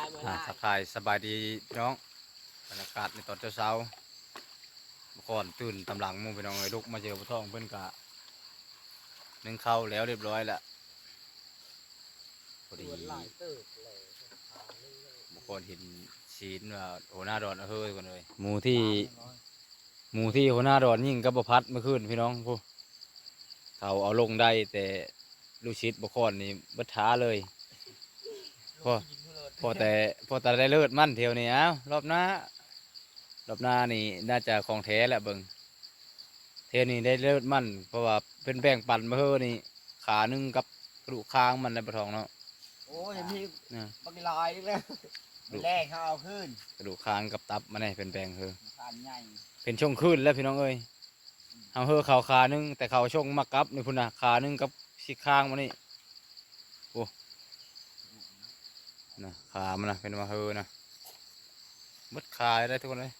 ายมาอ่าได้ทักทายสบายดีพี่น้องบรรยากาศในตอนเช้าๆเมื่อก่อนตื่นตำหลังหมู่พี่น้องเลยลุกมาเจอปะท้องเพิ่นกะนึ่งข้าวแล้วเรียบร้อยแล้วพอดีสวนหลายเติบเลยหาเรื่องเลยเมื่อก่อนเห็นชีนว่าหัวหน้าดอนเอาเฮ้ยกันเลยหมู่ที่หมู่ที่หัวหน้าดอนยิ่งกับประพัดเมื่อคืนพี่น้องผู้เขาเอาลงได้แต่ลูกชิดบกอนนี่บัดท้าเลยพ่อ กินเพื่อเลยพอแต่พอแต่ได้เลิศมั่นเที่ยวนี้เอ้ารอบหน้ารอบหน้านี่น่าจะของแท้แหละเบิ่งเที่ยวนี้ได้เลิศมั่นเพราะว่าเป็นแบ่งปันมาเฮ้อนี่ ขาหนึงกับกระดูกคางมันในปะทองเนาะโอ้ยมีนะบักลายอีกแล้วไปแรกเขาเอาขึ้นกระดูกคางกับตับมันเนี่ยเป็นแบ่งเฮ้อขานใหญ่เป็นช่วงขึ้นแล้วพี่น้องเอ้ยเอาเฮ้อเขาขาหนึงแต่เขาช่วงมากับนี่พุ่นนะขาหนึงกับสิคางมันนี่โอ้ นะขามันนะเป็นมาเฮ้อนะมดขายได้ทุกคนเลย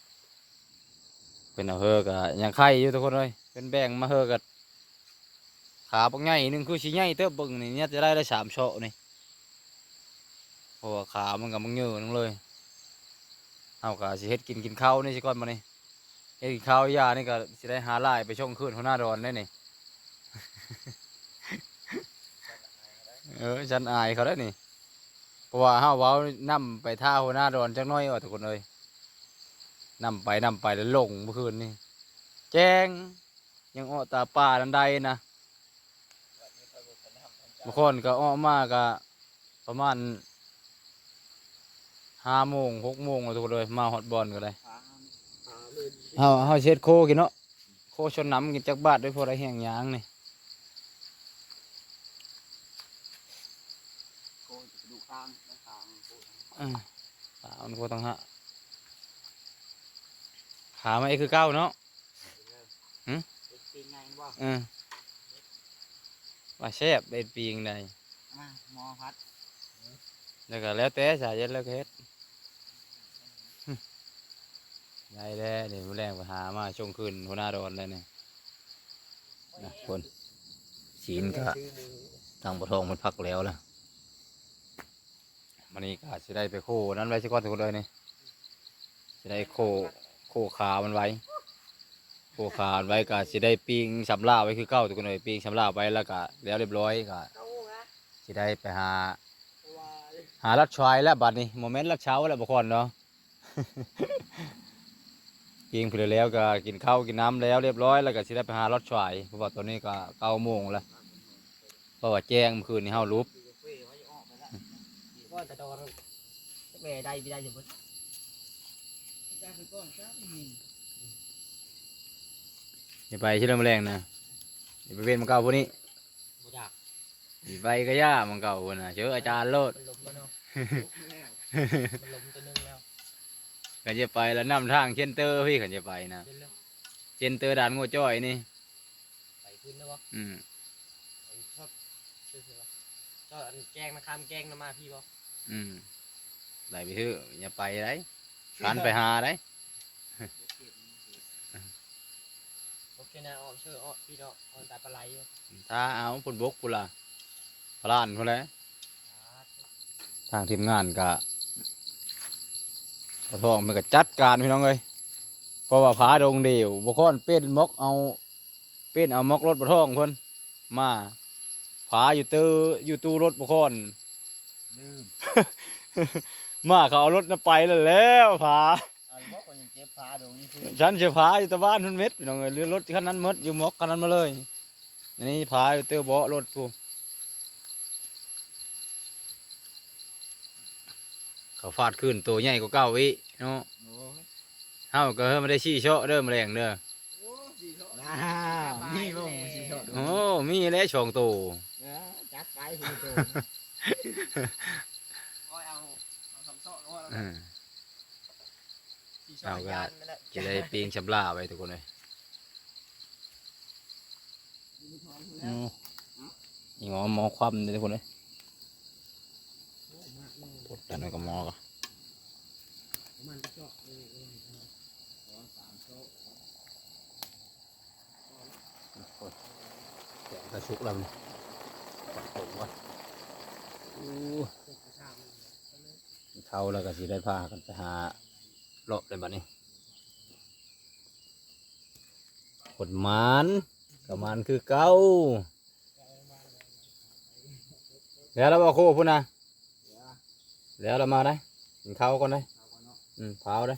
เป็นเอาเฮอก็ยังไข่อยู่ทุกคนเลยเป็นแบ่งมาเฮอกับขาปักใหญ่หนึ่งคือชิ้ใหญ่เติบบิ่งนี่เนี่ยจะได้ได้สามโชนี่เพราะว่าขามันกับมันเยอะนึงเลยเอากะสิเฮ็ดกินกินข้าวนี่สิก่อนมานี่เฮ็ดกินข้าวยานี่ก็สิได้หาลายไปช่องคืนหัวหน้าดอนได้นี่เออฉันอายเขาได้นี่ เพราะว่าเฮาเว้านํไปท่าหัวหน้าดอนจักหน้อยว่าทุกคนเลยนำไปนำไปแล้วลงเมื่อคืนนี่แจ้ง ยังอ้อตาป่าดันใดนะบางคนก็อ้อมากก็ประมาณห้าโมงหกโมงแล้วทุกคนเลยมาฮอตบอลก็เลยขาหาลื่นเฮาเฮาเช็ดโคกินเนาะโคชนน้ำกินจักบาทด้วยพวกไรแห้งยางนี่ โกยกระดูกข้างและขาง โกยอ่าสาวมันโคตังหะขามาเอคือเก้าเนาะหืมเป็นปีไงบ่เออว่าแซบเป็นปีงใดมาหมอพัดแล้วก็แล้วแต่สายเย็นแล้วก็เฮ็ดได้แล้วเดี๋ยวมื้อแรงไปหามาช่วงคืนหัวหน้าดอนเลยเนี่ยนะคนศีลก็ทางปะทองมันพักแล้วล่ะ มันนี้ก็จะได้ไปโคนั้นไว้สักก้อนทุกคนเลยนี่จะได้โคโคขามันไว้โคขาไว้ก็จะได้ปิ้งสำลาไว้คือเก้าทุกคนเลยปิ้งสำลาไว้แล้วก็แล้วเรียบร้อยก็เอานะจะได้ไปหา หาลัดชายแล้วบัดนี้โมเมนต์ลัดเช้าแล้วบุคคลเนาะกินเพื่อแล้วก็กินข้าวกินน้ำแล้วเรียบร้อยแล้วก็สิได้ไปหาลัดชายเพราะว่าตอนนี้ก็เก้าโมงแล้วเพราะว่าแจ้งเมื่อคืนนี้เฮาลุบ ก้อนแต่ตอนแม่ได้ไม่ได้อยู่บนได้เป็นก้อนซะไม่มีอย่าไปที่เรื่องแรงนะอย่าไปเว้นมันเก่าพวกนี้บ่อยากอย่าไปก็ย่ามันเก่าพุ่นนะเจออาจารย์โลดมันล้มแล้วเนาะมันล้มตัวนึงแล้วก็จะไปแล้วนำทางเชนเตอร์พี่ขันจะไปนะเล่นแล้วเชนเตอร์ด่านงัวจ้อยนี่ไปขึ้นแล้ววะอืมชอบชื่อว่าชอบอันแกงนะคามแกงนะมาพี่บ่อื มไหลไปเถอะอย่าไปได้การไปหาได้โอเคนะออกชื่อออกพี่ดอกออนตาปลาไหลอยู่ถ้าเอาพุ่นบกพุ่นละพลานพุ่นแหล้วทางทีมงานก็กระทองมันก็จัดการพี่น้องเลยเพราะว่าผาดงเดียวบุคคลเป็นมกเอาเป็นเอามกรถบะทองเพิ่นมาผาอยู่ตื้ออยู่ตู้รถบุคคล ลืมมาเขาเอารถน่ะไปแล้วแล้วผาอันบอกว่ายังเจ็บขาดงนี่คือฉันจะผาอยู่แตะบ้านทุนเม็ดพี่น้องเลยเรือรถคันนั้นหมดอยู่มกคันนั้นมาเลยอันนี้ผาอยู่เตื้อเบาะรถกูเขาฟาดขึ้นตัวใหญ่กว่าเก้าวิเนาะโอ้ยเฮาก็เฮ้ยไม่ได้ชี้โชะเด้อแมลงเด้ออ่ามีบ่มีสิชอบโอ้มีแล้วสองตัวจัดไปคุณโต โอ้ยเอาเอาสำโซ่ก็ว่าอืมสิชอบยานนั่นแหละจะได้ปีงชำลาไปทุกคนเลยอืมนี่หมอหมอคว่ำเลยทุกคนเลยปวดดันไว้กับหมอก็มันก็ชอบเออเออเออขอสามโต๊ะแกะกระชุกแล้วนี่ปัดผมก่อนอู้เจ็ดกระชาก เลยทเข้าแล้วก็สิได้พากันไปหาเลาะเลยบัดนี้ขดมันกับมันคือเก้าแล้วเราบอกครูพุ่นนะแล้วเรามาได้กินข้าวก่อนได้อืมเผาได้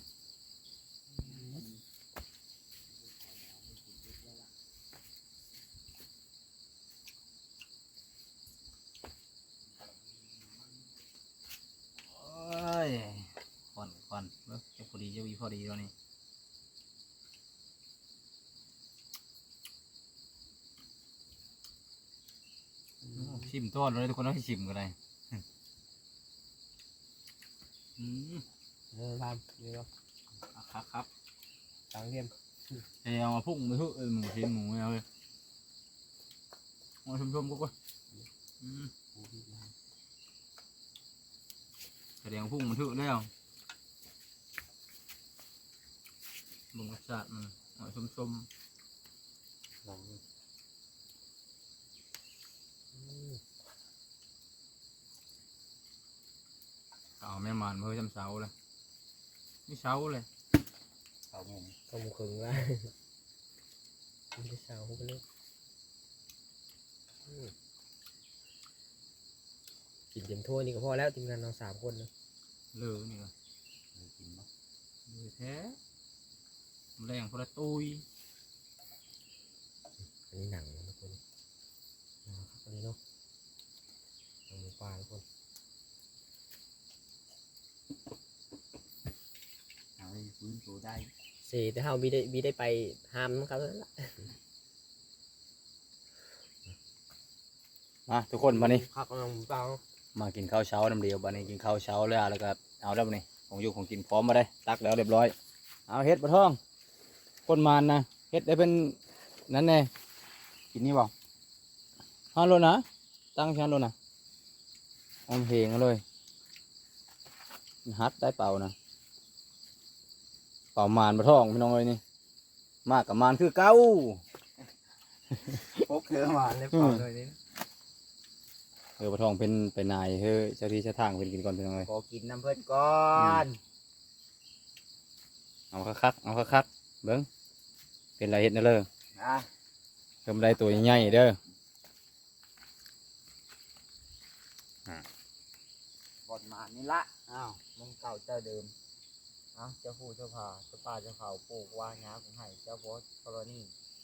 โอ้ยควันควันเบิ่งเจะพอ ดีเจะวีพอดีแล้วนี่โอ้ชิมต้อนเลยทุกคนต้องชิมกันเลยอืมเออทำนี่ก็ครับครับตังเทียมเอ้ยเอามาพุ่งไปเถอะเออหมูชิ้นหมูเอาเลยมาชมชมๆก็ก็อืมแสดงพุ่งมันเถอะแล้ว บุงรสชาติมันมาชมชมหลังๆเอาแม่มันเพื่อจำเสาเลยนี่เสาเลยเอาหมูเอาหมูขึงละมันจะเศร้าไปเลยอืมกินเต็มถ้วยนี่ก็พอแล้วทีมงานเราสามคนนะ เลือนี่ก็กินปะเลือแท้ แรงพละตุยอันนี้หนังนะทุกคนนะครับอันนี้เนาะหนังหมูปลาทุกคนเอาไปฟื้นตัวได้เสีแต่เฮาบีได้บีได้ไปห้ามเขาแล้วล่ะมาทุกคนมานี่พักกำลังเปล่ามากินข้าวเช้าน้ำเดียวบันนี้กินข้าวเช้าแล้วแล้วก็เอาแล้วบัดนี้ของอยู่ของกินพร้อมมาได้ตักแล้วเรียบร้อย เอาเฮ็ดปลาท่อง คนมานนะเฮ็ดได้เป็นนั้นแน่กินนี่บ่ฮัลโหลนะตั้งชั้นโลนะออมเพลงเอาเลยฮัดได้เป่านะเป่ามานปลาท่องพี่น้องเลยนี่ มากกับมานคือเก้าพกเธอมาเลยเปล่าเลยนี่เออปลาท่องเป็นเป็นนายเฮ้ยเจ้าที่เจ้าทางเป็นกินก่อนพี่น้องเลยขอกินน้ำเพิ่นก่อน เอาคักๆเอาคักๆเบิ้ง เป็นไรเฮ็ดนั่นเลยนะเพิ่มได้ตัวใหญ่ๆเด้อบอดมานี่ละอ้าวมึงเก่าเจ้าเดิมเอ้าเจ้าผู้เจ้าผาเจ้าป่าเจ้าเขาปลูกว่าหญ้าของไห้เจ้าพ่อกรณี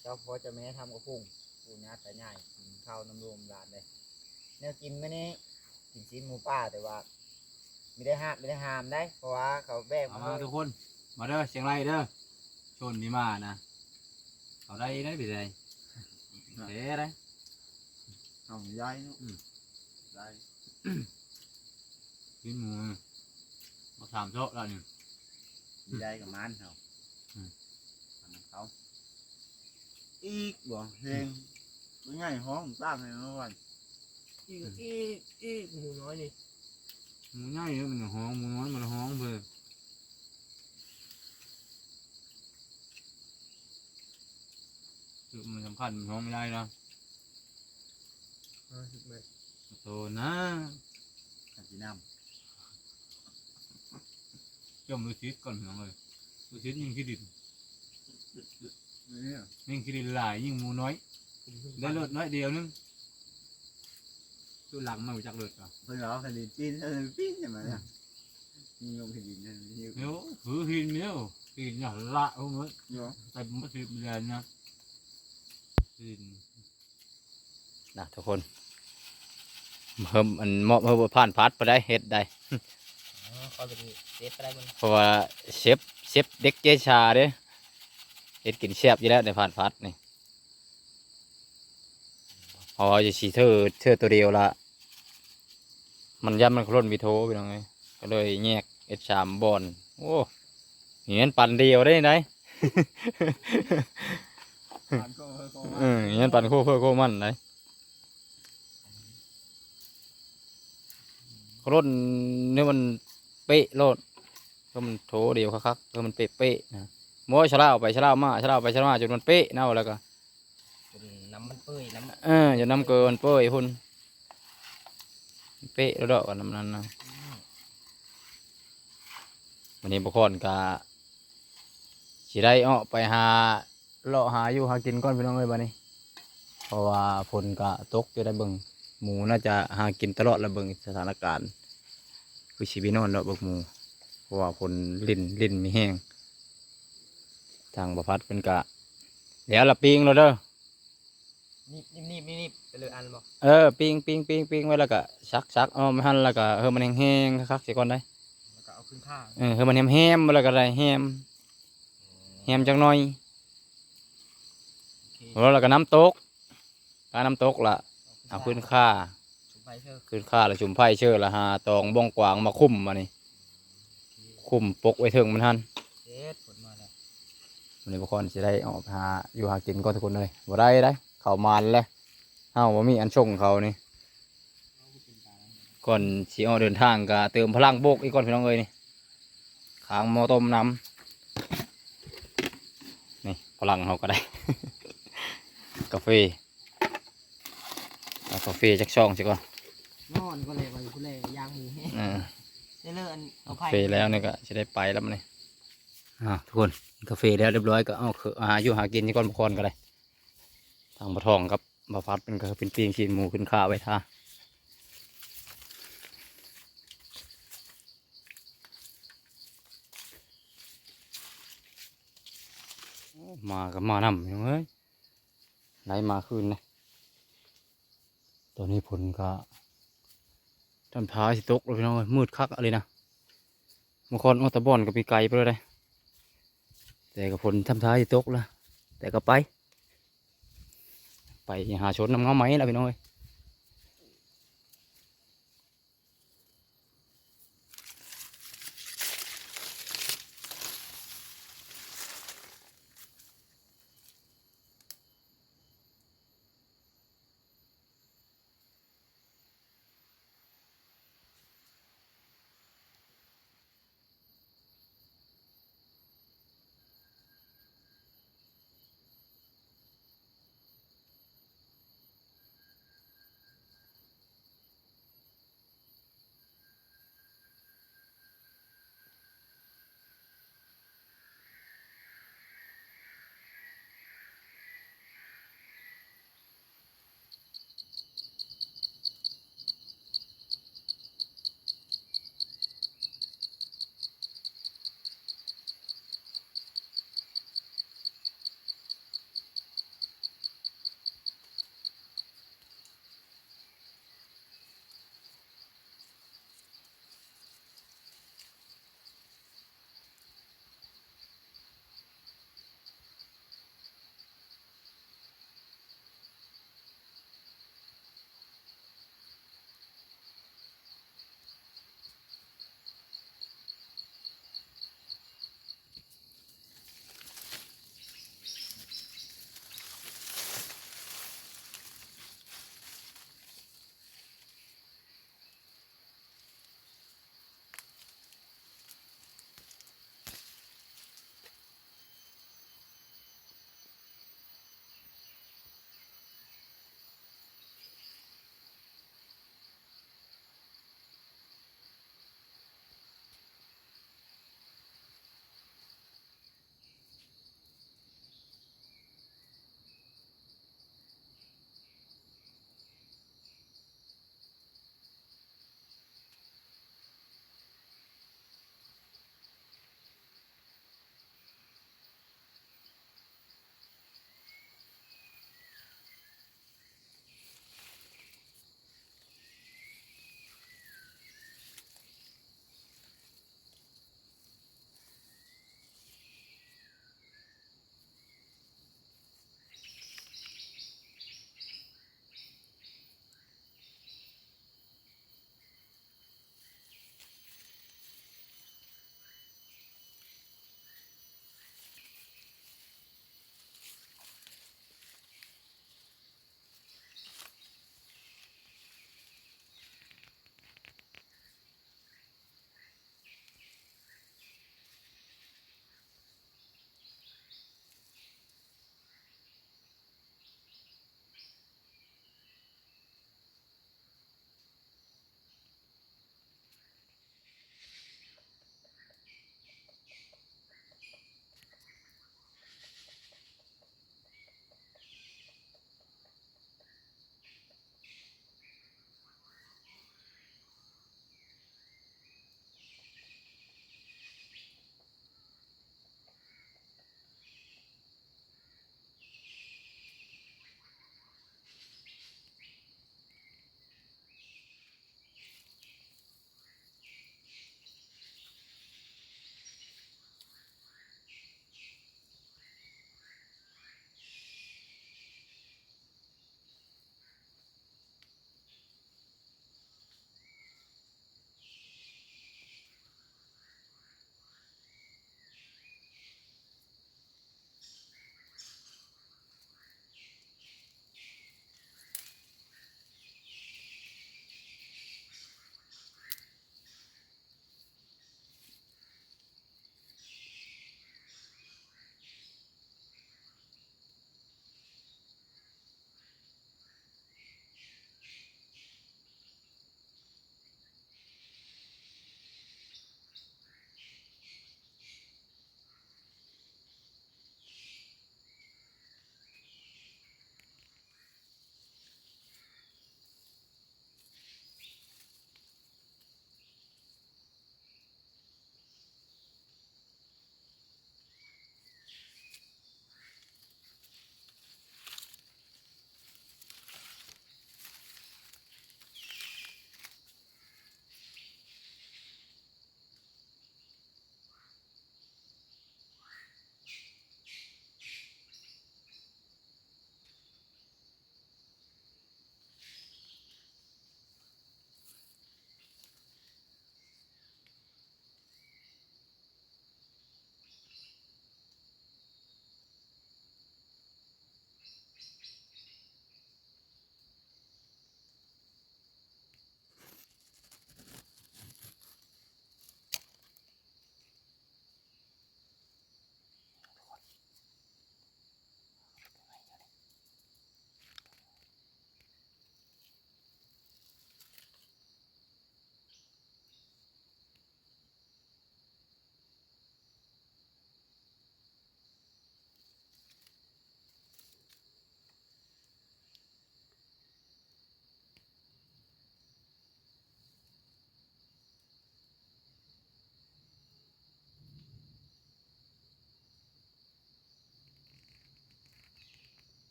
เจ้าพ่อเจะแม่ทำกระพุ่งปูหญ้าแต่ใหญ่กินข้าวน้ำรวมหลานเลยเนี่ยกินไม่นี่กินชิ้นหมูป่าแต่ว่าไม่ได้ห้ามไม่ได้ห้ามได้ เพราะว่าเขาแบกเอามามาทุกคน มาเด้อเชียงรายเด้อชนนี่มานะ เอาได้ได้ไปได้เท่ได้เอาย้ายเนาะอืมได้กินหมูมาถามโซะแล้วนี่มีได้กับมันเคือมันสำคัญมันห้องไม่ได้นะห้าสิบเมตรโตนะขันสีน้จมดูชิดก่อนน้องเลยดูชิดยิ่งขี้ดินำนี่ยิ่งขี้ดินหลายยิ่งหมูน้อยได้เลือดน้อยเดียวนึงดูหลังมาจากเลือดอะเพิ่นเอาคดีจีนเออปิ้งใช่ไหมเนี่ยมีลงคดีนั่นนี่เดี๋ยวถือหินเดียวหินอย่างละเอาเมื่อเนาะไปมาสิบเดือนนะ หินนะทุกคนเพิ่มอันเหมาะเพิ่มผ่านพัดไปได้เฮ็ดได้อ๋อเขาเป็นเซฟก็ได้มันเพราะว่าเชฟเชฟเด็กเจชาเด้เฮ็ดกินแซ่บอยู่แล้วในผ่านพัดนี่เพอจะสีเธอเธอตัวเดียวละมันย่ำมันคล้นวิโทไปน้องไงก็เลยแยกเอ็ดสามบอนโอ้เห็นปั่นเดียวได้ไหนผ่านก็ก็ เออเห็นปั่นโคเพื่อโคมันไหนรถเนี่ยมันเป๊ะรถก็มันโถเดียวคักๆก็มันเป๊ะเป๊ะๆนะโม้ชะลาไปชะลามาชะลาไปชะลามาจนมันเป๊ะเน่าแล้วก็เป็นน้ำมันเปื่อยน้ำเออจะนำเกินเป้ยพุ่นเป๊ะแล้วดอกกันน้ำนั้นนะวันนี้บุคคลกะสิได้ออกไปหา เลาะหาอยู่หากินก่อนพี่น้องเอ้ยบัดนี้ เพราะว่าฝนกะตกจะได้เบิ่งหมูน่าจะหากินตลอดแล้วเบิ่งสถานการณ์ คือชีวิตนอนเนาะเบิกหมู เพราะว่าฝนลิ่นลิ่นมีแห้ง ทางประพัดเป็นกะเดี๋ยวละปิงเราเด้อนิบนิบนิบนิบไปเลยอันบอกเออปิงปิงปิงปิงไว้แล้วก็ชักชักเอามาหั่นแล้วก็เฮอมันแห้งๆคักๆเสียก่อนได้แล้วก็เอาขึ้นข้างเออเฮอมันแห้มๆแล้วก็ได้แห้มแห้มจังหน่อยโอเค แล้วเราก็น้ำตกการน้ำตกละเอาขึ้นค่าขึ้นค่าล้วจุ่มไผ่เชื่อละหาตองบ้องกวางมาคุ้มมานี่คุ้มปกไว้เถิงมันทันผลมาแล้ววันนี้พวกคนจะได้ออกหาอยู่หากินก็ทุกคนเลยบ่ได้ได้เขามานแล้วเฮาบ่มีอันชงเขานี่ก่อนสิออกเดินทางก็เติมพลังโบกอีกก่อนพี่น้องเอ้ยนี่ขางมอต้มน้ำนี่พลังเขาก็ได้ กาแฟเอากาแฟจักช่องสิก่อนนอนก็เลยวันก็เลยยางหมูแห้งอ่าได้เลิกอันเอากาไผ่แฟแล้วนี่ก็จะได้ไปแล้วมันนี่อ่าทุกคนกาแฟแล้วเรียบร้อยก็เอาคือหาอยู่หากินที่ก่อนพวกคนก็ได้ทางปะทองครับบาฟัดเป็นก็เป็นปีงขีนหมูขึ้นข้าไว้ท่าโอ้มากับมานำอยู่เฮ้ย ไหลมาขึ้นนะตอนนี้ผลก็ทำท้ายสิตกเลยพี่น้องมืดคักอะไรนะบางคนเอตะบอนก็ไปไกลไปเลยได้แต่กับผลทำท้ายสิตกละแต่ก็ไป ไปหาชนน้ำเงาไหมนะพี่น้อง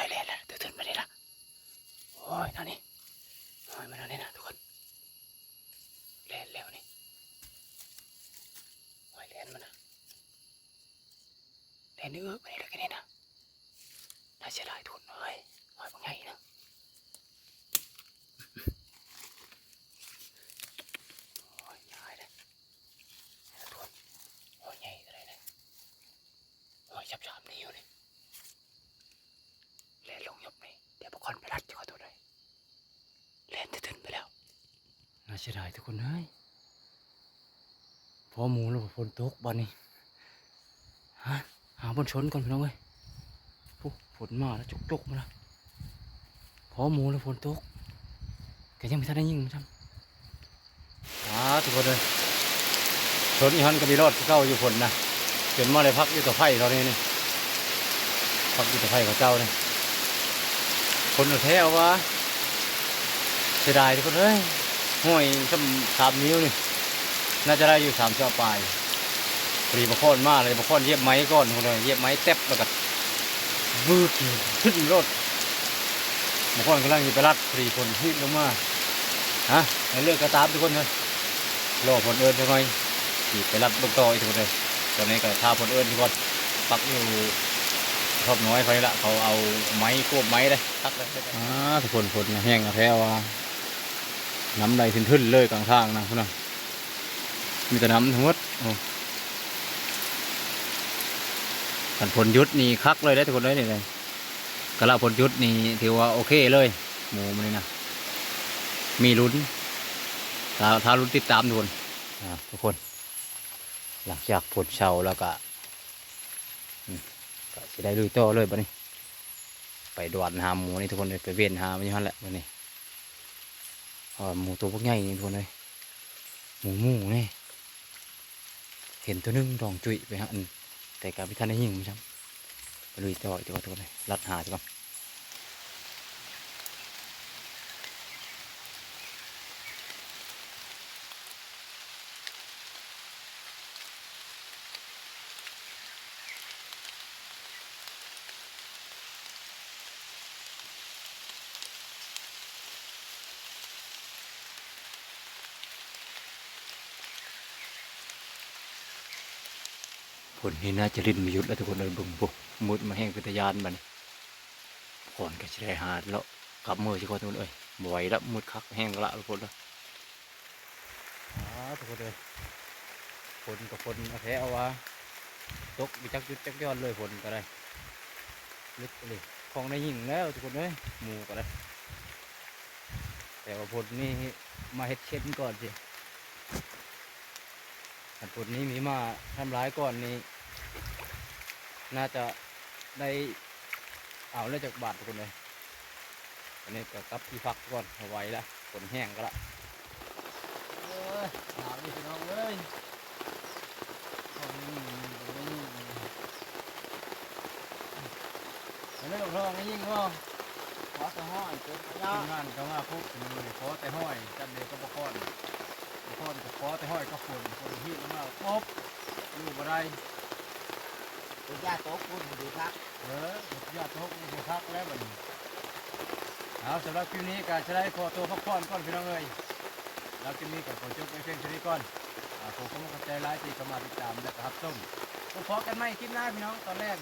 ไปเลยทุกคนเลยเล่นตื่นมาเลยละโอ้ยนั่นนี่โอ้ยมานอนนี่นะทุกคนเล่นเร็วนี่โอ้ยเล่นมานะเล่นเอื้อไปเลยแค่นี้นะน่าเสียดายทุนเลยโอ้ยปงไงนะโอ้ยยายเลยทุนโอ้ยใหญ่อะไรเลยโอ้ยจับจามนิ้วนี่ เล่นลงยบนี่เดี๋ยวพวกคนไปรัดจะขอตัวเลยเล่นตื่นไปแล้วน่า เสียดายทุกคนเฮ้ยพอหมูแล้วฝนตกบ้านนี้ฮะหาบนชนก่อนพี่น้องเว้ยปุ๊ฝนมาแล้วจกๆมาแล้วพอหมูแล้วฝนตกแกยังไม่ทันได้ยิงมันทำอ่าทุกคนเลยชนอีฮันก็มีรอดเข้าอยู่ฝนนะจนมาเลยพักอยู่ต่อไผ่ตอนนี้นี่พักอยู่ต่อไผ่กับเจ้าเนี่ยคนเอาแท้เอาวะเสียดายทุกคนเอ้ย ห้วยซ้ำสามนิ้วนี่น่าจะได้อยู่สามเจ้าปลายพอดีบะคอนมากเลยบะคอนเย็บไม้ก่อนคนเลยเย็บไม้เต็บแล้วก็วืดขึ้นรถบะคอนกำลังจะไปรัดพอดีคนฮิตลงมาฮะในเลือกกระตามทุกคนเลยรอผลเอิญไปหน่อยขี่ไปรัดเบงต่ออีกทุกคนเลยตอนนี้ก็ทาผลเอิญทุกคนปักอยู่ชอบน้อยเขานี่ละเขาเอาไม้ควบไม้เลยทักเลยอ่าทุกคนฝนแห้งแท้ว่า น้ำไหลทึนๆเลยกลางทางนะคุณน่ะมีแต่น้ำทั้งหมดโอ้กันผลยุดนี่คักเลยได้ทุกคนเลยนี่เลยกระลาผลยุดนี่ถือว่าโอเคเลย หมูมันนี่นะมีลุ้นถ้าถ้าลุ้นติดตามทุกคนทุกคน หลังจากผลเชาแล้วก็ก็สิได้ลุยโตเลยบัดนี้ ไปดวนหาหมูนี่ทุกคนไปเวียนหามันอยู่หั่นแหละบัดนี้เพราะว่า หมูตัวพวกใหญ่นี่ทุกคนเลยหมูหมูนี่เห็นตัวหนึงดองจุยไปฮะอันแต่การพิธานได้ยิงมันช่ไปลุยต่ออีกตัวทุกคนเลยรัดหาจ้ะก่อน ผลนี่น่าจะรินมายุดแล้วทุกคนเลยบุ่มบุกมุดมาแห้งเป็นตยานบันก่อนก็จะได้หาดแล้วกลับมือสิก่อนทุกคนเลยบ่ไหวแล้วมุดคักแห้งละทุกคนเลยอ๋อทุกคนเลยฝนกับฝนแท้เอาวะตกไปจักจุดจักย้อนเลยฝนก็ได้ลึกไปเลยของในหิ่งแล้วทุกคนเลยหมูก็ได้แต่ว่าฝนนี่มาเฮ็ดเช่นก่อนสิ ถ้าฝนนี้มีมาทำร้ายก่อนนี่น่าจะได้เอาเลยจากบาททุกคนเลยอันนี้ก็กลับที่พักก่อนเอาไว้ละฝนแห้งก็ละเอ้ยหนาวนี่พี่น้องเอ้ยของนี่ของนี่อันนี้หลวงพ่อไม่ยิ่งว่าขอสะห้อยเกินไปทีแล้วมงานเขามาพุกมือขอแต่ห้อยจันเดียวก็บกอน บกอนก็ขอแต่ห้อยก็ฝนฝนที่ลงมาครบอยู่บ่ได้ตัวญาโต๊ะคุณดีครับเออญาติทุกข์มีพักแล้วบัดนี้เอาสำหรับคลิปนี้ก็จะได้ขอตัวพักผ่อนก่อนพี่น้องเอ้ยแล้วคลิปนี้ก็ขอจบไปเพียงเท่านี้ก่อนผมก็มาใจร้ายที่เข้ามาติดตามและก็รับชมพบกันใหม่คลิปหน้าพี่น้องตอนแรก